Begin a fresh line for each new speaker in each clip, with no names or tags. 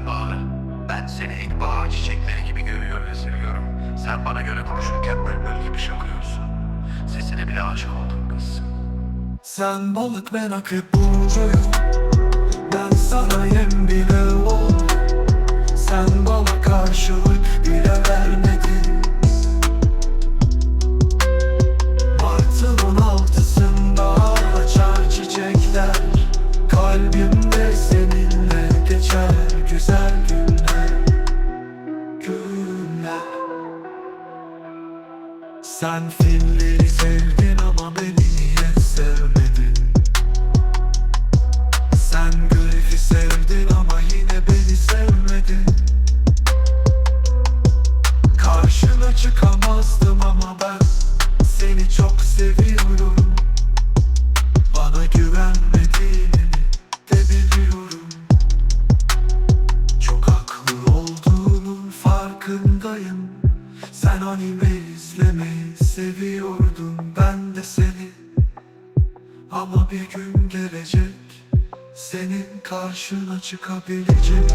güzel baharı. Ben seni ilkbahar çiçekleri gibi görüyor ve seviyorum. Sen bana göre konuşurken bülbül gibi şakıyorsun. Sesine bile aşık oldum kız.
Sen balık ben akıp burcuyum Ben sana yem bile ol Sen filleri sevdin ama beni niye sevmedin? Sen grifi sevdin ama yine beni sevmedin Karşına çıkamazdım Sen anime izlemeyi seviyordun ben de seni. Ama bir gün gelecek Senin karşına çıkabilecek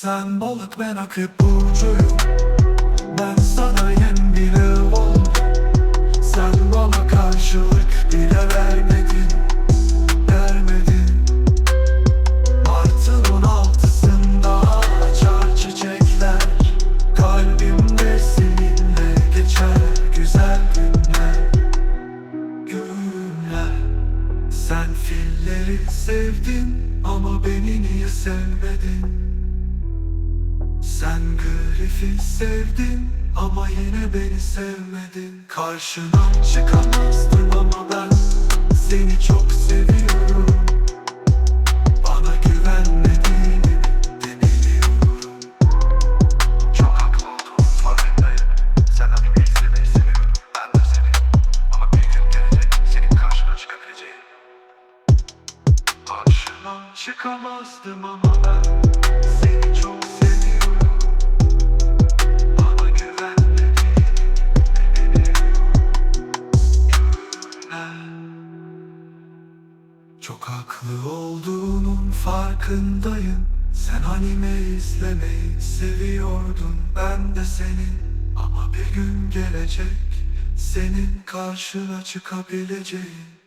Sen balık ben akıp burcuyum. Ben sana yem bile ol Sen bana karşılık bile vermedin Vermedin. Mart'ın on altısında açar Kalbimde seninle geçer güzel günler. Günler. Sen filleri sevdin ama beni niye sevmedin? Sen grifi sevdin ama yine beni sevmedin Karşına çıkamazdım ama ben seni çok seviyorum Bana güvenmediğini de
Çok haklı olduğum farkındayım. Sen anime izlemeyi seviyorum. Ben. Ama bir gün senin karşına çıkabileceğim.
Karşına çıkamazdım ama ben seni çok seviyorum Çok haklı olduğunun farkındayım. Sen anime izlemeyi seviyordun. Ben de seni Ama bir gün gelecek. Senin karşına çıkabileceğin